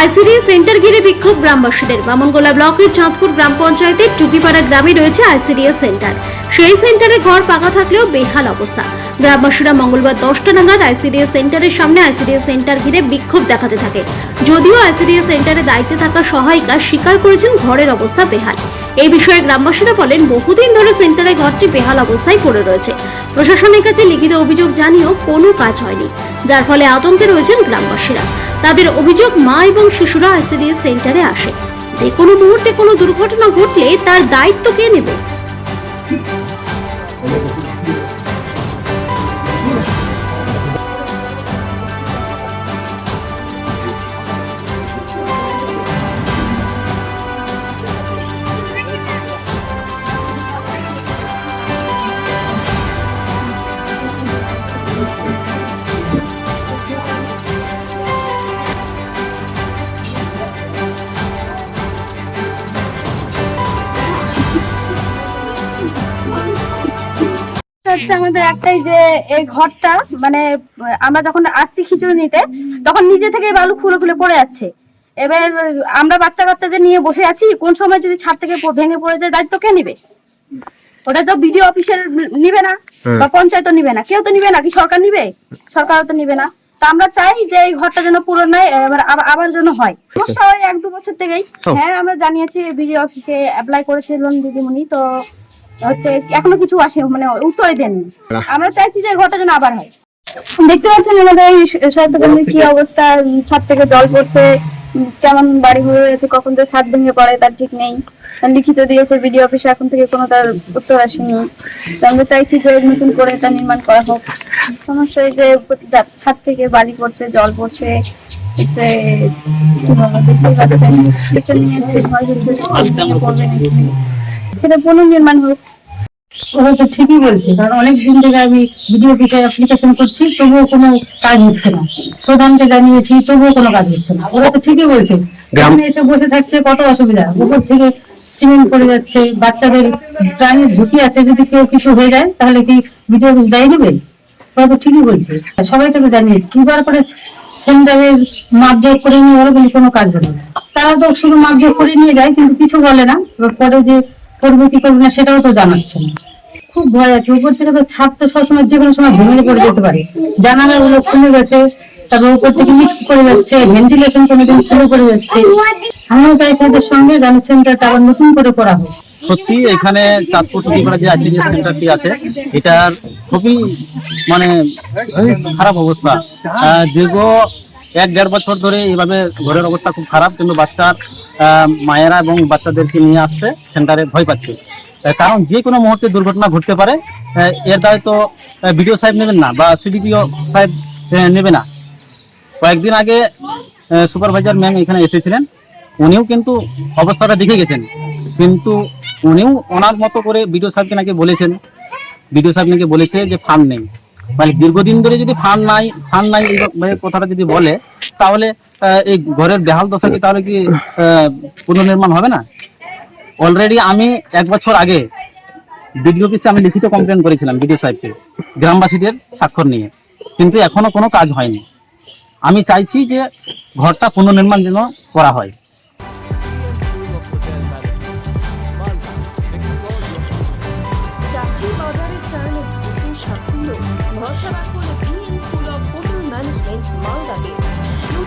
ICDS centre ঘিরে বিক্ষোভ গ্রামবাসীদের। বামনগোলা ব্লকের চাঁদপুর গ্রাম পঞ্চায়েতের টুকিপাড়া গ্রামে রয়েছে আইসিডিএস সেন্টার। সেই সেন্টারে ঘর পাকা থাকলেও বেহাল অবস্থা। গ্রামবাসীরা মঙ্গলবার দশটা নাগাদ আইসিডিএস সেন্টারের সামনে আইসিডিএস সেন্টার ঘিরে বিক্ষোভ দেখাতে থাকে। যদিও আইসিডিএস সেন্টারে দায়িত্বে থাকা সহায়িকা স্বীকার করেছেন ঘরের অবস্থা বেহাল। এই বিষয়ে গ্রামবাসীরা বলেন, বহুদিন ধরে সেন্টারে ঘরটি বেহাল অবস্থায় পড়ে রয়েছে। প্রশাসনের কাছে লিখিত অভিযোগ জানিয়েও কোনো কাজ হয়নি, যার ফলে আতঙ্কে রয়েছেন গ্রামবাসীরা। তাদের অভিযোগ, মা এবং শিশুরা আইসিডিএস সেন্টারে আসে। যে কোনো মুহূর্তে কোনো দুর্ঘটনা ঘটলে তার দায়িত্ব কে নেবে? হচ্ছে আমাদের একটাই যে এই ঘরটা মানে আমরা যখন আসছি খিচুড়ি নিতে তখন নিজে থেকে বালু খুলে খুলে পড়ে যাচ্ছে। এবার আমরা বাচ্চা কাচ্চা যে নিয়ে বসে আছি কোন সময় যদি ছাদ থেকে ভেঙে পড়ে যায় দায়িত্ব কে নিবে? ওটা তো বিডিও অফিসের নিবে না বা পঞ্চায়েত নিবে না। কেউ তো নিবে না কি সরকার নিবে? সরকারও তো নিবে না। তা আমরা চাই যে এই ঘরটা যেন পুরো নয় আবার- আবার যেন হয়। সমস্যা হয় এক দু বছর থেকেই। হ্যাঁ আমরা জানিয়েছি বিডিও অফিসে অ্যাপ্লাই করেছে লোন দিদিমণি তো হচ্ছে এখনও কিছু আসে মানে উত্তরই দেননি। আমরা চাইছি যে ঘরটা যেন আবার হয়। দেখতে পাচ্ছেন আমাদের এই স্বাস্থ্যকেন্দ্রের কি অবস্থা? ছাদ থেকে জল পড়ছে। কেমন বাড়ি হয়ে গেছে? কখন যে ছাদ ভেঙে পড়ে তার ঠিক নেই। লিখিত দিয়েছে বিডিও অফিসে এখন থেকে কোনো তার উত্তর আসেনি। আমরা চাইছি যে নতুন করে এটা নির্মাণ করা হোক। সমস্যা যে ছাদ থেকে বাড়ি পড়ছে জল পড়ছে হচ্ছে দেখতে পাচ্ছেন। নিয়ে এসে ভয় হচ্ছে সেটা পুনর্নির্মাণ হোক ওরা তো ঠিকই বলছে কারণ অনেক দিন থেকে আমি ভিডিও অফিসে অ্যাপ্লিকেশন করছি তবুও কোনো কাজ হচ্ছে না। প্রধানকে জানিয়েছি তবুও কোনো কাজ হচ্ছে না। ওরা তো ঠিকই বলছে এখানে এসে বসে থাকছে কত অসুবিধা। উপর থেকে সিমেন্ট পড়ে যাচ্ছে বাচ্চাদের প্রাণের ঝুঁকি আছে যদি কেউ কিছু হয়ে যায় তাহলে কি ভিডিও অফিস দায়ী দেবে? ওরা তো ঠিকই বলছে। সবাইকে তো জানিয়েছি দুবার করে সেন্টারের মাপজোক করে নিয়ে ওরা কিন্তু কোনো কাজ হবে না। তারা তো শুধু মাপজোক করে নিয়ে যায় কিন্তু কিছু বলে না। এবার পরে যে করবে কি করবে না সেটাও তো জানাচ্ছে না। খুব ভয় আছে। উপর থেকে তো ছাদ তো সবসময় যে কোনো সময় ভেঙে পড়ে যেতে পারে। জানালারগুলো খুলে গেছে, তারপর উপর থেকে লিক করে যাচ্ছে ভেন্টিলেশন কোনোদিন খুলে পড়ে যাচ্ছে। আমিও চাইছি এদের সঙ্গে রান সেন্টারটা আবার নতুন করে করা হোক। সত্যি এখানে চাঁদপুর টুকিপাড়া যে আইসিডিএস সেন্টারটি আছে, এটার খুবই মানে খারাপ অবস্থা। দীর্ঘ এক দেড় বছর ধরে এইভাবে ঘরের অবস্থা খুব খারাপ, কিন্তু বাচ্চার মায়েরা এবং বাচ্চাদেরকে নিয়ে আসতে সেন্টারে ভয় পাচ্ছে। কারণ যে কোনো মুহূর্তে দুর্ঘটনা ঘটতে পারে এর দায়িত্ব বিডিও সাহেব নেবেন না বা সিডিপিও সাহেব নেবে না। কয়েকদিন আগে সুপারভাইজার ম্যাম এখানে এসেছিলেন। উনিও কিন্তু অবস্থাটা দেখে গেছেন। কিন্তু উনিও ওনার মতো করে বিডিও সাহেবকে নাকি বলেছেন। বিডিও সাহেব নাকি বলেছে যে ফান্ড নেই। মানে দীর্ঘদিন ধরে যদি ফান্ড নাই ফান্ড নাই কথাটা যদি বলে, তাহলে এই ঘরের বেহাল দশা কি তাহলে কি পুনর্নির্মাণ হবে না? অলরেডি আমি এক বছর আগে বিডিও অফিসে আমি লিখিত কমপ্লেন করেছিলাম বিডিও সাহেবকে, গ্রামবাসীদের স্বাক্ষর নিয়ে। কিন্তু এখনও কোনো কাজ হয়নি। আমি চাইছি যে ঘরটা পুনর্নির্মাণ যেন করা হয়।